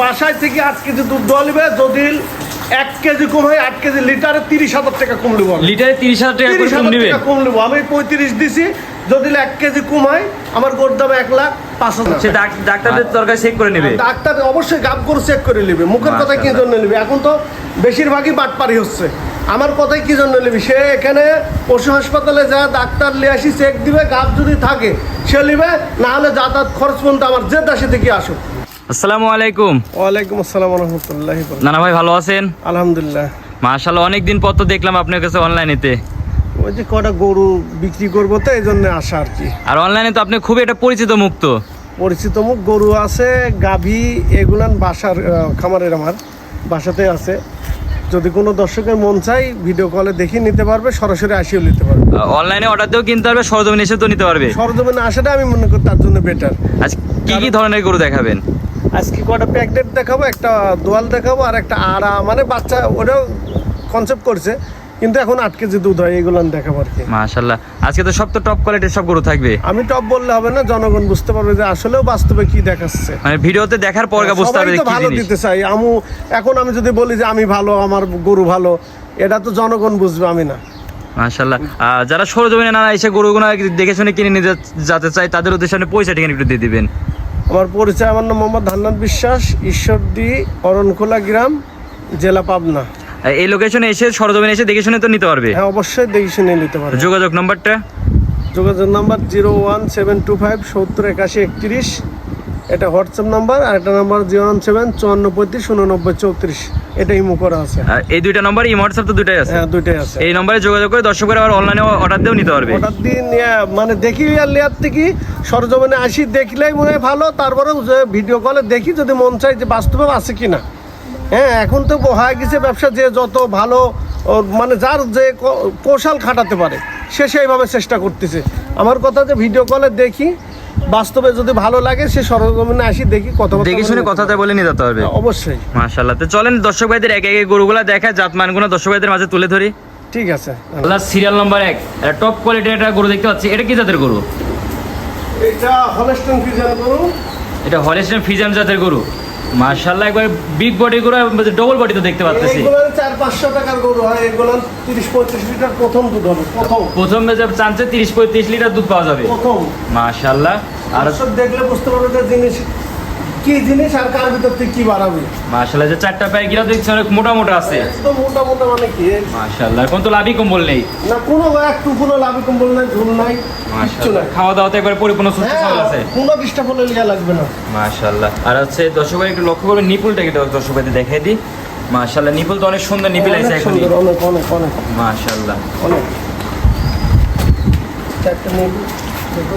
বাসায় থেকে আট কেজি দুধ দোয়া নিবে যদি এক কেজি কম হয় আট কেজি লিটারে তিরিশ হাজার টাকা কম নেব লিটারে তিরিশ হাজার টাকা কম হাজার নেবে? টাকা কম নেব। আমি পঁয়ত্রিশ দিছি যদি এক কেজি কম হয় আমার গোর দাম এক লাখ পাঁচ হাজার সে ডাক্তারদের দরকার চেক করে নেবে? ডাক্তার অবশ্যই গাব করে চেক করে নেবে। মুখের কথা কি জন্য নেবে? এখন তো বেশিরভাগই বাটপারি হচ্ছে। আমার কথাই কি জন্য নেবে? সে এখানে পশু হাসপাতালে যা ডাক্তার নিয়ে আসি চেক দিবে গাব যদি থাকে সে নেবে না হলে যাতায়াত খরচ পর্যন্ত আমার যে দেশে থেকে আসুক। আসসালামু আলাইকুম। ওয়ালাইকুম আসসালাম রহমতুল্লাহ নানা ভাই ভালো আছেন? আলহামদুলিল্লাহ। মাশাল্লাহ অনেক দিন পর তো দেখলাম আপনার কাছে অনলাইনেতে ওই যে কটা গরু বিক্রি করব তো এই জন্য আসা আর কি। আর অনলাইনে তো আপনি খুবই একটা পরিচিত মুক্ত পরিচিত মুখ গরু আছে গাভী এগুলান বাসার খামারের আমার বাসাতে আছে। যদি কোনো দর্শকের মন চাই ভিডিও কলে দেখে নিতে পারবে সরাসরি আসিও নিতে পারবে। অনলাইনে অর্ডার দিয়েও কিনতে পারবে সরজমিন এসে তো নিতে পারবে। সরজমিনে আসাটা আমি মনে করি তার জন্য বেটার আজ কি কি ধরনের গরু দেখাবেন? আজকে কটা প্যাকেট দেখাবো? একটা দোয়াল দেখাবো আর একটা আড়া। মানে বাচ্চা ওটাও কনসেপ্ট করছে কিন্তু এখন আট কেজি দুধ হয় এগুলো দেখাবো আর কি। মাশাল্লাহ আজকে তো সব তো টপ কোয়ালিটির সব গরু থাকবে। আমি টপ বললে হবে না জনগণ বুঝতে পারবে যে আসলেও বাস্তবে কি দেখাচ্ছে। মানে ভিডিওতে দেখার পর বুঝতে পারবে কি ভালো দিতে চাই আমু এখন আমি যদি বলি যে আমি ভালো আমার গরু ভালো এটা তো জনগণ বুঝবে আমি না। মাশাল্লাহ যারা সরজমিনে না এসে গরুগুলো দেখে শুনে কিনে নিতে যেতে চায় তাদের উদ্দেশ্যে আপনি পয়সা ঠিকানা একটু দিয়ে দিবেন। আমার পরিচয় আমার নাম মোহাম্মদ ধান্নাত বিশ্বাস ঈশ্বরদী অরণখোলা গ্রাম জেলা পাবনা। এই লোকেশনে এসে সরজমিনে এসে দেখে শুনে তো নিতে পারবে? হ্যাঁ অবশ্যই দেখে শুনে নিতে পারবে। যোগাযোগ নাম্বারটা? যোগাযোগ number zero one seven two five সত্তর একাশি একত্রিশ। এটা হোয়াটসঅ্যাপ নাম্বার আর একটা নাম্বার জিরো ওয়ান সেভেন চুয়ান্ন পঁয়ত্রিশ উননব্বই চৌত্রিশ। এটা ইমো করা আছে। আর এই দুইটা নম্বর এই হোয়াটসঅ্যাপ তো দুটাই আছে। হ্যাঁ দুইটাই আছে। এই নম্বরে যোগাযোগ করে দর্শকরা আবার অনলাইনে অর্ডার দিয়েও নিতে পারবে। ওটার দিন মানে দেখি আর লেয়ার থেকে সরজমিনে আসি দেখলেই মনে হয় ভালো তারপরে ভিডিও কলে দেখি যদি মন চাই যে বাস্তবে আছে কি না হ্যাঁ এখন তো হয়ে গেছে ব্যবসা যে যত ভালো মানে যার যে কৌশল খাটাতে পারে সে সেইভাবে চেষ্টা করতেছে। আমার কথা যে ভিডিও কলে দেখি বাস্তবে যদি ভালো লাগে সে সরজমিনে আসি দেখি কথা দেখে শুনে কথাটা বলে নিয়ে যেতে পারবে। অবশ্যই। মাশাআল্লাহ। তো চলেন দর্শক ভাইদের এক এক গরুগুলা দেখা জাত মানগুলো দর্শক ভাইদের মাঝে তুলে ধরি। ঠিক আছে। আল্লাহ সিরিয়াল নাম্বার এক। টপ কোয়ালিটির একটা গরু দেখতে পাচ্ছি। এটা কি জাতের গরু? এটা হলস্টন ফিজান গরু। এটা হলস্টন ফিজাম জাতের গরু। মাশাল্লাহ একবার বিগ বডি গরু ডবল বডি তো দেখতে পাচ্ছি এগুলো চার পাঁচশো টাকার গরু হয় এগুলো তিরিশ পঁয়ত্রিশ লিটার প্রথম দুধ হবে প্রথম। প্রথম চান্সে তিরিশ পঁয়ত্রিশ লিটার দুধ পাওয়া যাবে। প্রথম। মাশাআল্লাহ আর আর সব দেখলে বুঝতে পারবে যে জিনিস কি জিনিস আর কার ভিতর থেকে কি বাড়াবে? মাশাল্লাহ যে চারটা পায়ে গিরা দেখছি অনেক মোটা মোটা আছে। একদম মোটা মোটা মানে কি? মাশাল্লাহ এখন তো লাভই কম্বল নেই। না কোনো একটু কোনো লাভি কম্বল নাই ঝুল নাই কিচ্ছু নাই। খাওয়া দাওয়াতে একবার পরিপূর্ণ সুস্থ হ্যাঁ, সবল আছে। কোনো ডিস্টার্ব হলে লিয়া লাগবে না। মাশাল্লাহ আর হচ্ছে দর্শক একটু লক্ষ্য করবেন নিপুলটাকে একটু দর্শক ভাইদের দেখাই দিই। মাশাল্লাহ নিপুল তো অনেক সুন্দর নিপিল আছে সুন্দর অনেক অনেক অনেক। মাশাল্লাহ অনেক। চারটে নেই দেখো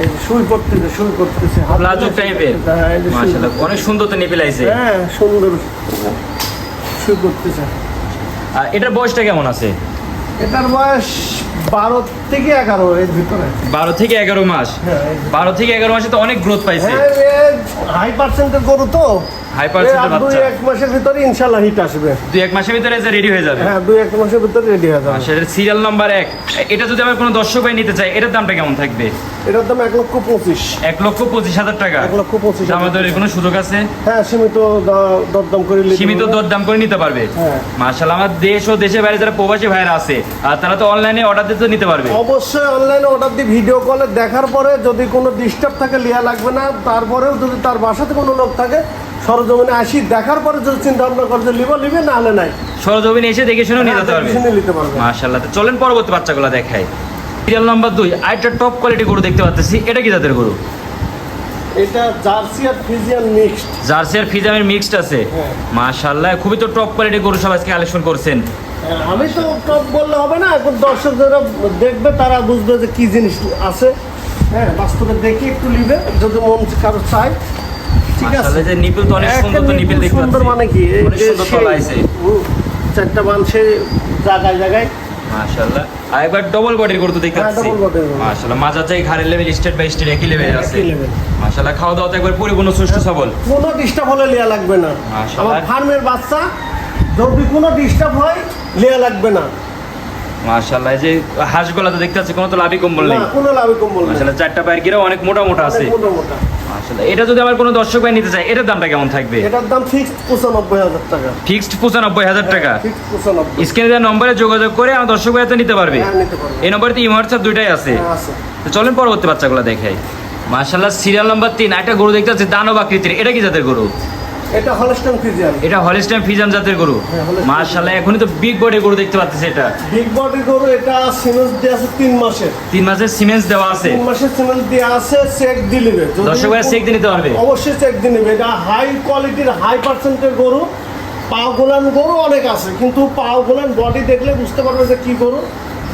এই যে শুই করতেছে শুই করতেছে। লাজুক টাইপের হ্যাঁ, মাশাল্লাহ করতেছে। অনেক সুন্দর তো নিপিল হ্যাঁ সুন্দর শুই করতেছে। আর এটার বয়সটা কেমন আছে? এটার বয়স বারো থেকে এগারো এর ভিতরে। বারো থেকে এগারো মাস। হ্যাঁ বারো থেকে এগারো মাসে তো অনেক গ্রোথ পাইছে। হ্যাঁ হাই পার্সেন্টের গরু তো। হাই এ পার্সেন্টের দুই এক মাসের ভিতরে ইনশাল্লাহ হিট আসবে। দুই এক মাসের ভিতরে যে রেডি হয়ে যাবে। হ্যাঁ দুই এক মাসের ভিতরে রেডি হয়ে যাবে। সেটার সিরিয়াল নাম্বার এক। এটা যদি আমার কোনো দর্শক ভাই নিতে চাই এটার দামটা কেমন থাকবে? এটার দাম এক লক্ষ পঁচিশ। এক লক্ষ পঁচিশ হাজার টাকা। এক লক্ষ পঁচিশ আমাদের কোনো সুযোগ আছে? হ্যাঁ সীমিত দ- দরদাম করে নিতে সীমিত পারবে। দরদাম করে নিতে পারবে? হ্যাঁ। মার্শাল আমার দেশ ও দেশের বাইরে যারা প্রবাসী ভাইরা আছে আর তারা তো অনলাইনে অর্ডার দিতে নিতে পারবে। অবশ্যই অনলাইনে অর্ডার দিয়ে ভিডিও কলে দেখার পরে যদি কোনো ডিস্টার্ব থাকে লিয়া লাগবে না। তারপরেও যদি তার বাসাতে কোনো লোক থাকে সরজমিনে আসি দেখার পরে যদি চিন্তা ভাবনা করছে লিব লিবে না হলে নাই। সরজমিনে এসে দেখে শুনে হ্যাঁ, পারবে। শুনে নিতে পারবে। মার্শাল্লাহ তো চলেন পরবর্তী বাচ্চাগুলো দেখাই। সিরিয়াল নাম্বার দুই আরেকটা টপ কোয়ালিটি গরু দেখতে পাচ্ছি। এটা কি জাতের গরু? এটা জার্সি আর ফিজিয়ান মিক্সড জার্সি আর ফিজামের মিক্সড আছে। হ্যাঁ। মার্শাল্লাহ খুবই তো টপ কোয়ালিটি গরু সব আজকে কালেকশন করছেন। হ্যাঁ, আমি তো টপ বললে হবে না এখন দর্শক যারা দেখবে তারা বুঝবে যে কি জিনিস আছে। হ্যাঁ বাস্তবে দেখে একটু নিবে যদি মন কারও চায়। ঠিক আছে। যে নিপিল তো অনেক সুন্দর তো নিপিল দেখতে সুন্দর মানে কি সুন্দর। হুম, চারটা জায়গায় জায়গায়। মাশাআল্লাহ। আর একবার ডবল বডির গরু তো দেখতে পাচ্ছি। double body র গরু। মাশাআল্লাহ মাজা চাই ঘাড়ের লেভেল স্টেট বাই স্টেট একই লেভেল আছে। মাশাআল্লাহ খাওয়া দাওয়া তো একবার পরিপূর্ণ সুষ্ঠু সবল। কোনো ডিস্টার্ব হলে লিয়া লাগবে না। আমার ফার্মের বাচ্চা যদি কোনো ডিস্টার্ব হয় লিয়া লাগবে না। মাশাআল্লাহ যে হাঁসগুলা তো দেখতে পাচ্ছি কোনো তো লাভই কম্বল নেই। কোনো লাভে কম্বল নেই। মাশাআল্লাহ চারটা পায়ের গিরা অনেক মোটা মোটা আছে। মোটা মোটা। মাশাআল্লাহ। এটা যদি আমার কোনো দর্শক ভাই নিতে চায় এটার দামটা কেমন থাকবে? এটার দাম ফিক্সড পঁচানব্বই হাজার টাকা। ফিক্সড পঁচানব্বই হাজার টাকা। ফিক্সড স্ক্রিনে দেওয়া নম্বরে যোগাযোগ করে আমার দর্শক ভাই নিতে পারবে। হ্যাঁ, নিতে পারবে। এই নম্বরে তো ইমো হোয়াটসঅ্যাপ দুইটাই আছে। হ্যাঁ, আছে। তো চলেন পরবর্তী বাচ্চাগুলো দেখাই। মাশাআল্লাহ সিরিয়াল নাম্বার তিন একটা গরু দেখতে পাচ্ছি দানব আকৃতির। এটা কি জাতের গরু? এটা হলস্টাইন ফিজিয়ান এটা হলিস্টাইন ফিজান জাতের গরু। হ্যাঁ, মাশাআল্লাহ এখনই তো বিগ বডি গরু দেখতে পাচ্ছি এটা বিগ বডি গরু এটা সিমেন্স দিয়ে আছে তিন মাসের। তিন মাসের সিমেন্স দেওয়া আছে। তিন মাসের সিমেন্স দিয়ে আছে চেক দিলিবে দর্শক ভাই চেক দিয়ে নিতে পারবে। অবশ্যই চেক দিয়ে নেবে। এটা হাই কোয়ালিটির হাই পার্সেন্টের গরু। পাও গোলান গরু অনেক আছে কিন্তু পাও গোলান বডি দেখলে বুঝতে পারবে যে কি গরু।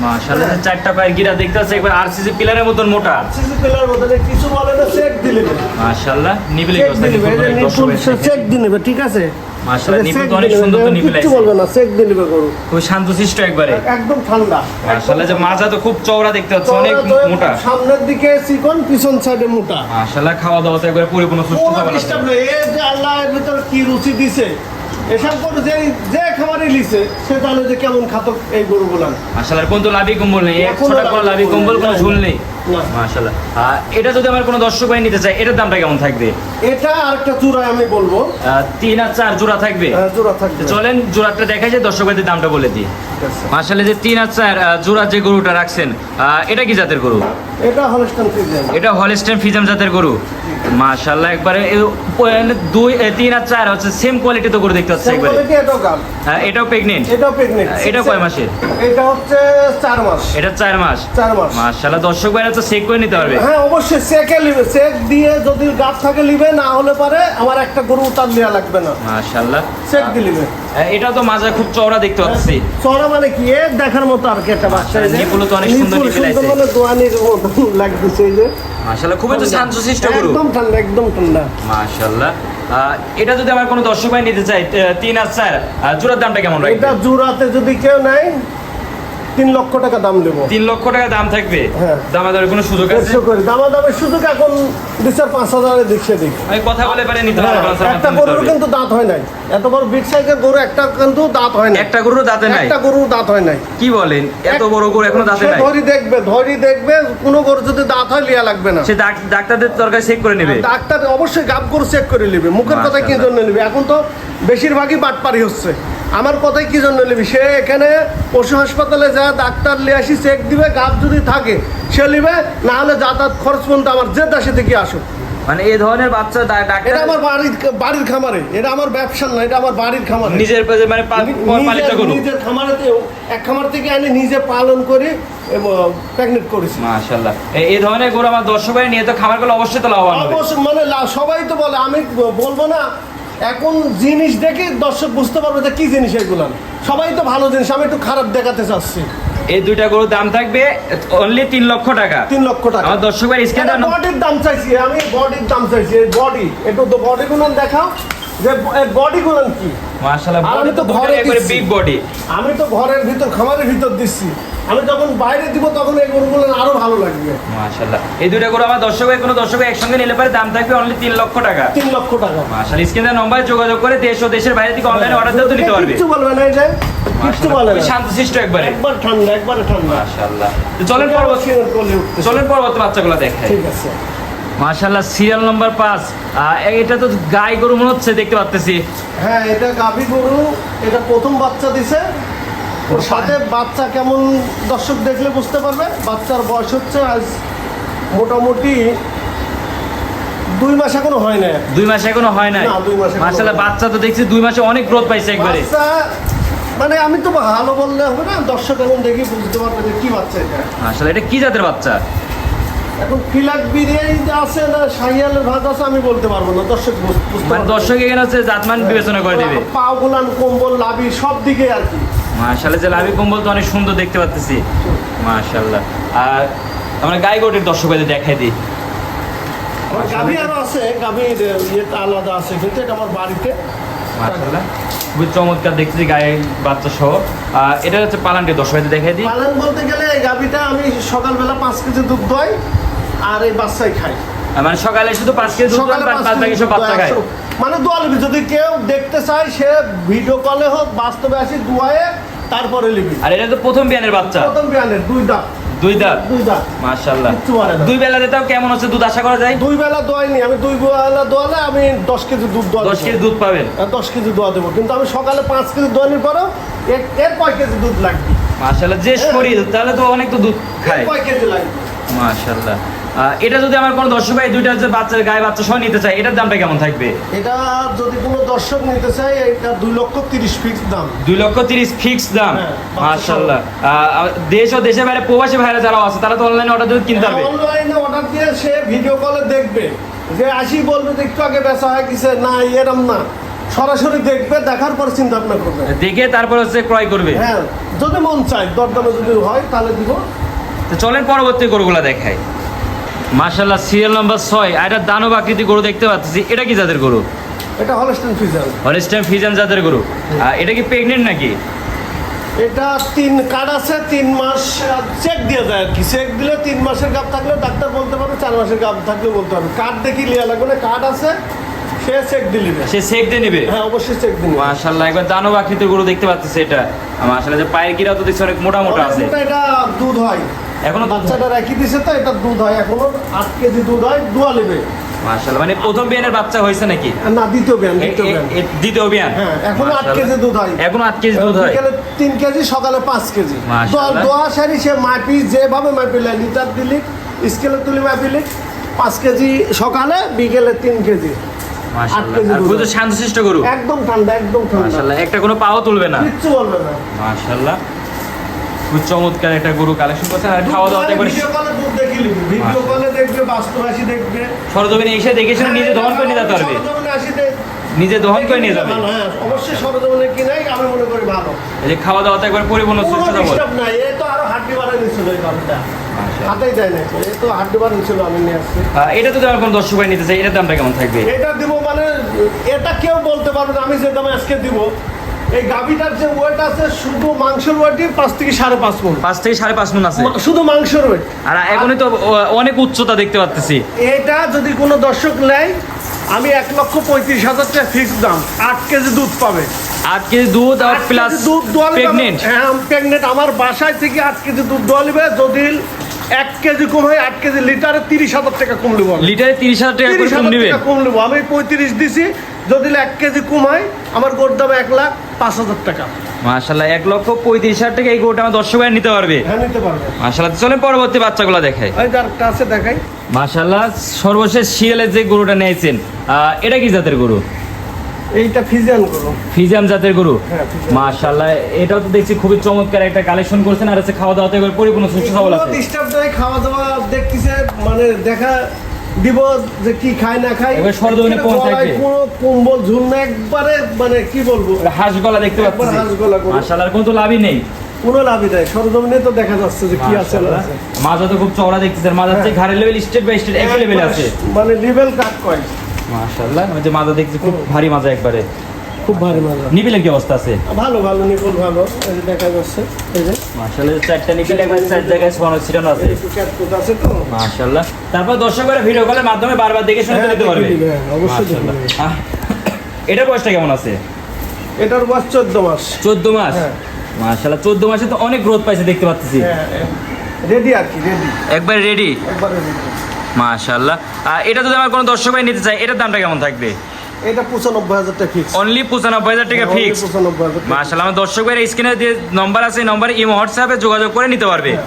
মাশাআল্লাহ চারটা পায়ের গিরা দেখতে একবার আরসিসি পিলারের মতন মোটা। সিসি পিলার মধ্যে কিছু বলে না চেক দিলিবে মাশাআল্লাহ নিবিলি চেক অবস্থা দিলিবে এটা নিপুল চেক দিয়ে ঠিক আছে? মাশাআল্লাহ এটা তো অনেক সুন্দর তো নেবে, নিবিল বলবে না চেক দিয়ে গরু। খুব শান্তশিষ্ট একবারে। একদম ঠান্ডা। মাশাআল্লাহ যে মাজা তো খুব চওড়া দেখতে পাচ্ছি অনেক মোটা। সামনের দিকে চিকন পিছন সাইডে মোটা। মাশাআল্লাহ খাওয়া দাওয়া তো একবারে পরিপূর্ণ সুস্থ খাবার আছে ডিস্টার্ব নেই। এ যে আল্লাহ এর ভিতরে কি রুচি দিছে? এসব করে যে যে লিছে সে জানে যে কেমন খাতক এই মাশাআল্লাহ কোন তো লাভি কম্বল নেই। কোনো লাভি কম্বল কোনো ঝুল নেই। মাশাআল্লাহ। আর এটা যদি আমার কোনো দর্শক ভাই নিতে চায় এটার দামটা কেমন থাকবে? এটা আরেকটা আমি বলব। তিন আর চার জোড়া থাকবে? জোড়া থাকবে। চলেন জোড়াটা দেখাই যে দর্শক ভাইদের দামটা বলে দিই। মাশাআল্লাহ যে তিন আর চার জোড়া যে গরুটা রাখছেন এটা কি জাতের গরু? এটা হলস্টান ফ্রিজিয়ান। এটা হলিস্টেন ফিজাম জাতের গরু। মাশাআল্লাহ একবারে দুই তিন আর চার হচ্ছে সেম কোয়ালিটি তো গরু দেখতে সেম একবারে। এটাও হ্যাঁ, এটাও প্রেগনেন্ট এটাও প্রেগনেন্ট এটা কয় মাসের? এটা হচ্ছে চার মাস। এটা চার মাস? চার মাস। মাশাআল্লাহ দর্শক ভাইরা তো চেক করে নিতে পারবে। হ্যাঁ অবশ্যই চেকে লিবে চেক দিয়ে যদি গাছ থাকে লিবে না হলে পারে আমার একটা গরু তার নেওয়া লাগবে না। মাশাআল্লাহ। চেক দিয়ে লিবে। এটা তো মাজা খুব চওড়া দেখতে পাচ্ছি। চড়া মানে কি? এ দেখার মতো আর কি একটা বাচ্চা এই যে। তো অনেক সুন্দর নিপুল নিপুল আছে। মানে দোয়ানির মতো লাগতেছে এই যে। মাশাআল্লাহ খুবই তো শান্তশিষ্ট গরু। একদম ঠান্ডা একদম ঠান্ডা। মাশাআল্লাহ। এটা যদি আমার কোনো দর্শক ভাই নিতে চাই তিন আর চার জোড়ার দামটা কেমন এটা জোড়াতে যদি কেউ নেয় তিন লক্ষ টাকা দাম দেবো। তিন লক্ষ টাকা দাম থাকবে? হ্যাঁ। দামাদারের কোনো সুযোগ আছে? দেড়শো করে। দামা দামের সুযোগ এখন দুই চার পাঁচ হাজারে দিচ্ছে দিক। আমি কথা বলে পারে নিতে হ্যাঁ, পারব একটা গরুর কিন্তু দাঁত হয় নাই। এত বড় বিগ সাইজের গরু একটা কিন্তু দাঁত হয় না একটা গরুর দাঁতে নাই? একটা গরুর দাঁত হয় নাই। কি বলেন? এত বড় গরু এখনও দাঁতে নাই? ধরি দেখবে ধরি দেখবে কোনো গরু যদি দাঁত হয় লিয়া লাগবে না। সে ডাক্তারদের তরকারি চেক করে নেবে। ডাক্তার অবশ্যই গাব গরু চেক করে নেবে। মুখের কথা কি জন্য নেবে? এখন তো বেশিরভাগই বাটপারি হচ্ছে। আমার কথাই কি জন্য নেবে সে এখানে পশু হাসপাতালে যা ডাক্তার নিয়ে আসি চেক দিবে গাব যদি থাকে সে নিবে না হলে যাতায়াত খরচ পর্যন্ত আমার যে দেশে থেকে আসুক। মানে এই ধরনের বাচ্চা ডাক্তার এটা আমার বাড়ির বাড়ির খামারে এটা আমার ব্যবসা না এটা আমার বাড়ির খামারে। নিজের পাশে মানে পালিত নিজের- নিজের খামারেতে এক খামার থেকে নিজে পালন করি এবং প্রেগনেন্ট করেছি। মাশাআল্লাহ। এই- ধরনের গরু আমার দর্শক নিয়ে তো অবশ্যই তো লাভবান হবে। অবশ্য মানে সবাই তো বলে আমি বলব না এখন জিনিস দেখে দর্শক বুঝতে পারবে যে কি জিনিস এগুলো। সবাই তো ভালো জিনিস আমি একটু খারাপ দেখাতে চাচ্ছি। এই দুইটা গরুর দাম থাকবে অনলি তিন লক্ষ টাকা। তিন লক্ষ টাকা। আমার দর্শক ভাই বডির দাম চাইছি আমি বডির দাম চাইছি বডি একটু তো বডি গুলো দেখাও। যে বডি গুলো কি? মাশাআল্লাহ আমি তো ঘরে বিগ বডি আমি তো ঘরের ভিতর খামারের ভিতর দিচ্ছি। আমি যখন বাইরে দিব তখন এই গরুগুলো আরও ভালো লাগবে। মাশাআল্লাহ। এই দুইটা গরু আমার কোনো দর্শক একসঙ্গে নিলে পারে দাম থাকবে অনলি তিন লক্ষ টাকা। তিন লক্ষ টাকা। মাশাআল্লাহ স্ক্রিনের নম্বরে যোগাযোগ করে দেশ ও দেশের বাইরে থেকে অনলাইনে অর্ডার দিয়েও তো নিতে পারবে। কিচ্ছু বলবে না এই যে? কিচ্ছু বলে খুবই না শান্তশিষ্ট একবারে। একবার ঠান্ডা একবারে ঠান্ডা। মাশাআল্লাহ। চলেন পরবর্তী উঠতেছে। চলেন পরবর্তী বাচ্চাগুলো দেখাই। ঠিক আছে। মাশাআল্লাহ সিরিয়াল নাম্বার পাঁচ। এটা তো গাই গরু মনে হচ্ছে দেখতে পাচ্তেছি হ্যাঁ এটা গাভী গরু এটা প্রথম বাচ্চা দিছে। ওর সাথে বাচ্চা কেমন দর্শক দেখলে বুঝতে পারবে। বাচ্চার বয়স হচ্ছে আজ মোটামুটি দুই মাস এখনও হয় না দুই মাস এখনও হয় না, দুই মাস এখনও মাশাআল্লাহ নাই। বাচ্চা তো দেখছি দুই মাসে অনেক গ্রোথ পাইছে একবারে। মানে আমি তো ভালো বললে হবে না দর্শক এখন দেখি বুঝতে পারবে যে কি বাচ্চা এটা। মাশাআল্লাহ এটা কি জাতের বাচ্চা? এখন ফিলাক বিরিয়ানি আছে না শাহিয়ালের ভাত আছে আমি বলতে পারব না দর্শক মানে দর্শক এখানে হচ্ছে জাতমান বিবেচনা করে দেবে পা গুলান কম্বল লাভি সব দিকে আর কি। মাশাআল্লাহ যে লাভি কম্বল তো অনেক সুন্দর দেখতে পাচ্তেছি মাশাআল্লাহ। আর আমরা গাই গরুটির দর্শক দেখাই দিই। আমার আরও আছে গাভীর ইয়েটা আলাদা আছে কিন্তু এটা আমার বাড়িতে। মাশাআল্লাহ। খুবই চমৎকার দেখতেছি গায়ে বাচ্চা সহ। আর এটা হচ্ছে পালানটি দর্শক ভাইদের দেখাই দিই। পালন বলতে গেলে গাভীটা আমি সকালবেলা পাঁচ কেজি দুধ দই আর এই বাচ্চাই খাই আর মানে সকালে শুধু পাঁচ কেজি দুধ সকালে বাদ পাঁচ বাকি কেজি সব বাচ্চা খায়। মানে দোয়ালিবি যদি কেউ দেখতে চায় সে ভিডিও কলে হোক বাস্তবে আসি দুয়ায়ে তারপরে নিবি আর এটা তো প্রথম বিয়ানের বাচ্চা। প্রথম বিয়ানের দুই দাঁত। দুই দাঁত? দুই দাঁত। মাশাআল্লাহ। বলে দুই বেলাতে তাও কেমন হচ্ছে? দুধ আশা করা যায়? দুই বেলা দোয়াইনি আমি দুই বেলা দোয়ালে আমি দশ কেজি দুধ দোয়া দশ কেজি দুধ পাবেন? দশ কেজি দোয়া দেবো। কিন্তু আমি সকালে পাঁচ কেজি দোয়ানির পরেও এর- এর কয় কেজি দুধ লাগবে। মাশাআল্লাহ যে শরীর তাহলে তো অনেক তো দুধ খায়। কয় কেজি লাগবে। মাশাআল্লাহ। এটা যদি আমার কোনো দর্শক ভাই দুইটা যে বাচ্চার গায়ে বাচ্চা সহ নিতে চায় এটার দামটা কেমন থাকবে? এটা যদি কোনো দর্শক নিতে চায় এটা দুই লক্ষ তিরিশ ফিক্স দাম। দুই লক্ষ তিরিশ ফিক্স দাম? হ্যাঁ, মাশাআল্লাহ। দেশ ও দেশের বাইরে প্রবাসী ভাইরা যারা আছে তারা তো অনলাইনে অর্ডার দিয়ে কিনতে পারবে? অনলাইনে অর্ডার দিয়ে সে ভিডিও কলে দেখবে। যে আসি বলবে যে একটু আগে বেচা হয়ে গেছে না এরম না। সরাসরি দেখবে দেখার পর চিন্তা ভাবনা করবে। দেখে তারপর হচ্ছে ক্রয় করবে? হ্যাঁ যদি মন চায় দরদামে যদি হয় তাহলে দিব। তো চলেন পরবর্তী গরুগুলা দেখাই। মাশাআল্লাহ সিরিয়াল নাম্বার ছয়। আর এটা দানব আকৃতি গরু দেখতে পাচ্ছি। এটা কি জাতের গরু? এটা হলস্টেন ফিজাল হলিস্টাইন ফিজান জাতের গরু। এটা কি প্রেগনেন্ট নাকি? এটা তিন কার্ড আছে তিন মাস চেক দিয়ে যায় আর কি। চেক দিলে তিন মাসের গাপ থাকলে ডাক্তার বলতে পারবে চার মাসের গাপ থাকলে বলতে পারবে। কার্ড দেখি লিয়া লাগবে না কার্ড আছে সে চেক নিবে। সে সেক দিয়ে নেবে? হ্যাঁ অবশ্যই চেক দিয়ে নিবে। মাশাআল্লাহ একবার দানব আকৃতির গরু দেখতে পাচ্ছি এটা মাশাআল্লাহ যে পায়ের কিরা তো দেখছি অনেক মোটা মোটা আছে। এটা দুধ হয়। এখনও বাচ্চাটা রেখে দিছে তো এটা দুধ হয় এখনও। আট কেজি দুধ হয় দোয়া নেবে। মাশাআল্লাহ মানে প্রথম বিয়ানের বাচ্চা হয়েছে নাকি? না দ্বিতীয় এ- দ্বিতীয় এ- দ্বিতীয় বিয়ান? হ্যাঁ এখনও আট মাশাআল্লাহ। কেজি দুধ হয়। এখনও আট কেজি দুধ হয়? বিকেলে তিন কেজি সকালে পাঁচ কেজি। মাশাআল্লাহ। দোয়া সারি সে মাপি যেভাবে মাপিলে লিটার দিলি স্কেলে তুলি মাপিলি পাঁচ কেজি সকালে বিকেলে তিন কেজি। শান্তশিষ্ট গরু একদম ঠান্ডা একদম ঠান্ডা। মাশাআল্লাহ একটা কোনো পাও তুলবে না। কিচ্ছু বলবে না। মাশাআল্লাহ। খুব চমৎকার একটা গরু কালেকশন করছেন আর খাওয়া দাওয়া একবার ভিডিও কলে দেখবে বাস্তবাসী দেখবে। সরজমিনে এসে দেখে শুনে নিজে দহন করে নিয়ে যেতে পারবে। নিজে দহন করে নিয়ে যাবে। হ্যাঁ অবশ্যই সরজমিনে কিনাই আমি মনে করি ভালো। এই যে খাওয়া দাওয়া তো একবার পরিপূর্ণ কোনো সুস্থতা বল। ডিস্টার্ব এ তো আরও হাড্ডি বাড়াই নিচ্ছিল এই বাচ্চা হাতেই দেয় না এ তো হাড্ডি নিচ্ছিল আমি নিয়ে আসছি। এটা তো আমার কোনো দর্শক ভাই নিতে চাই এটার দামটা কেমন থাকবে? এটা দিব মানে এটা কেউ বলতে পারবে না আমি যে দামে আজকে দিব। এই গাভিটার যে ওয়েট আছে শুধু মাংসের ওয়েটই পাঁচ থেকে সাড়ে পাঁচ মন পাঁচ থেকে সাড়ে পাঁচ মন আছে। শুধু মাংসের ওয়েট আর এখনই তো অনেক উচ্চতা দেখতে পাচ্ছি এটা যদি কোনো দর্শক নেয় আমি এক লক্ষ পঁয়ত্রিশ হাজার টাকা ফিক্স দাম। আট কেজি দুধ পাবে। আট কেজি দুধ আর প্লাস দুধ দোয়ালে প্রেগনেন্ট হ্যাঁ প্রেগনেন্ট আমার বাসায় থেকে আট কেজি দুধ দোয়া নিবে। যদি এক কেজি কম হয় আট কেজি লিটারে তিরিশ হাজার টাকা কম নেব। লিটারে তিরিশ হাজার টাকা কম নেবে কম নেব। আমি পঁয়ত্রিশ দিছি যদি এক কেজি কম হয় আমার গোর দাম এক লাখ পাঁচ হাজার টাকা। মাশাল্লাহ এক লক্ষ পঁয়ত্রিশ হাজার টাকা এই গরুটা আমার দর্শক ভাই নিতে পারবে। হ্যাঁ নিতে পারবে। মাশাল্লাহ চলে পরবর্তী বাচ্চাগুলো দেখাই। ওই যার কাছে দেখাই। মাশাল্লাহ সর্বশেষ শিয়ালের যে গরুটা নিয়েছেন আহ, এটা কি জাতের গরু? এইটা ফিজিয়ান করো ফিজাম জাতের গরু? হ্যাঁ, এটাও তো দেখছি খুবই চমৎকার একটা কালেকশন করছেন আর হচ্ছে খাওয়া দাওয়াতে এবার পরিপূর্ণ সুস্থ সবল আছে। ডিস্টার্ব দেয় খাওয়া দাওয়া দেখতেছে মানে দেখা দিব যে কি খায় না খায়। এবার সরজমিনে কোন গলায় থাকবে? কম্বল ঝুল একবারে মানে কি বলব? হাঁস গলা দেখতে পাচ্ছি। হাঁস গলা গরু। কোনো তো লাভই নেই। কোনো লাভই নাই সরজমিনে তো দেখা যাচ্ছে যে কি আছে মাজা তো খুব চওড়া দেখতেছেন মাজা হচ্ছে ঘাড়ের লেভেল স্টেট বাই স্টেট একই লেভেল আছে। মানে লেভেল কাট কয়। মাশাআল্লাহ। ওই যে মাজা দেখছি খুব ভারী মাজা একবারে। খুব ভারী মজা। নিবিলের কি অবস্থা আছে? ভালো ভালো নিপুল ভালো। এই যে দেখা যাচ্ছে এই যে। মাশাআল্লাহ চারটা নিবিল একবার চার জায়গায় সমান ছিটানো আছে। ক্যাটকুট আছে তো। মাশাআল্লাহ। তারপর দর্শকরা ভিডিও কলের মাধ্যমে বারবার দেখে শুনে হ্যাঁ, নিতে পারবে অবশ্যই দেখে মাশাআল্লাহ। দিবে। আহ, এটার বয়সটা কেমন আছে? এটার বয়স চোদ্দ মাস। চোদ্দ মাস? হ্যাঁ। মাশাআল্লাহ চোদ্দ মাসে তো অনেক গ্রোথ পাইছে দেখতে পাচ্ছি। হ্যাঁ রেডি আর কি রেডি একবার রেডি একবারে রেডি মাশাআল্লাহ। আহ, এটা যদি আমার কোনো দর্শক ভাই নিতে চাই এটার দামটা কেমন থাকবে? এটা পঁচানব্বই হাজার টাকা ফিক্স অনলি পঁচানব্বই হাজার টাকা ফিক্স পঁচানব্বই হাজার টাকা আমার দর্শক ভাইয়ের স্ক্রিনে যে নম্বর আছে এই নম্বরে ইমো হোয়াটসঅ্যাপে যোগাযোগ করে নিতে পারবে। হ্যাঁ।